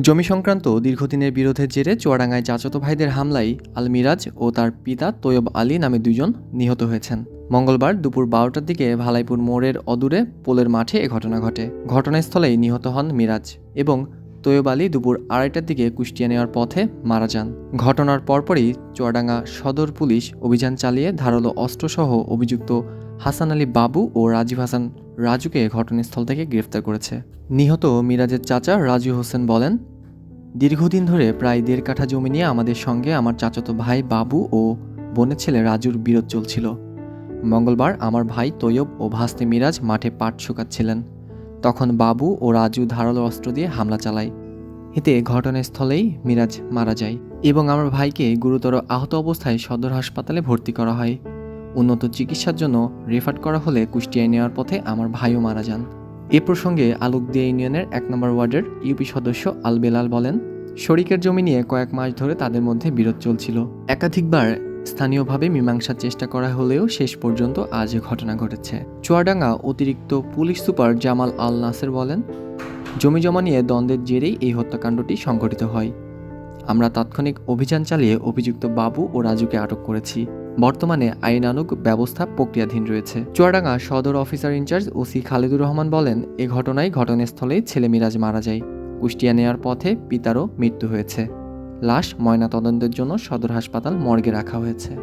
জমি সংক্রান্ত দীর্ঘদিনের বিরোধের জেরে চুয়াডাঙ্গায় চাচাতো ভাইদের হামলায় আল মিরাজ ও তার পিতা তৈয়ব আলী নামে দুজন নিহত হয়েছেন। মঙ্গলবার দুপুর বারোটার দিকে ভালাইপুর মোড়ের অদূরে পোলের মাঠে এ ঘটনা ঘটে। ঘটনাস্থলেই নিহত হন মিরাজ এবং তৈয়ব আলী দুপুর আড়াইটার দিকে কুষ্টিয়া নেওয়ার পথে মারা যান। ঘটনার পরপরই চুয়াডাঙ্গা সদর পুলিশ অভিযান চালিয়ে ধারালো অস্ত্রসহ অভিযুক্ত হাসান আলী বাবু ও রাজীব হাসান রাজুকে ঘটনাস্থল থেকে গ্রেফতার করেছে। নিহত মিরাজের চাচা রাজু হোসেন বলেন, দীর্ঘদিন ধরে প্রায় দেড় কাঠা জমি নিয়ে আমাদের সঙ্গে আমার চাচাতো ভাই বাবু ও বোনের ছেলে রাজুর বিরোধ চলছিল। মঙ্গলবার আমার ভাই তৈয়ব ও ভাস্তে মিরাজ মাঠে পাট শুকাচ্ছিলেন। তখন বাবু ও রাজু ধারালো অস্ত্র দিয়ে হামলা চালায়। এতে ঘটনাস্থলেই মিরাজ মারা যায় এবং আমার ভাইকে গুরুতর আহত অবস্থায় সদর হাসপাতালে ভর্তি করা হয়। উন্নত চিকিৎসার জন্য রেফার করা হলে কুষ্টিয়ায় নেওয়ার পথে আমার ভাইও মারা যান। এ প্রসঙ্গে আলুকদিয়া ইউনিয়নের এক নম্বর ওয়ার্ডের ইউপি সদস্য আল বেলাল বলেন, শরিকের জমি নিয়ে কয়েক মাস ধরে তাদের মধ্যে বিরোধ চলছিল। একাধিকবার স্থানীয়ভাবে মীমাংসার চেষ্টা করা হলেও শেষ পর্যন্ত আজ ঘটনা ঘটেছে। চুয়াডাঙ্গা অতিরিক্ত পুলিশ সুপার জামাল আল নাসের বলেন, জমি জমা নিয়ে দ্বন্দ্বের জেরেই এই হত্যাকাণ্ডটি সংঘটিত হয়। আমরা তাৎক্ষণিক অভিযান চালিয়ে অভিযুক্ত বাবু ও রাজুকে আটক করেছি। বর্তমানে আইনানুগ ব্যবস্থা প্রক্রিয়াধীন রয়েছে। Chuadanga Sadar officer in charge OC Khaledur Rahman বলেন, এ ঘটনায় ঘটনাস্থলেই ছেলে মিরাজ মারা যায়। কুষ্টিয়া নেওয়ার পথে পিতারও মৃত্যু হয়েছে। লাশ ময়নাতদন্তের জন্য সদর হাসপাতাল মর্গে রাখা হয়েছে।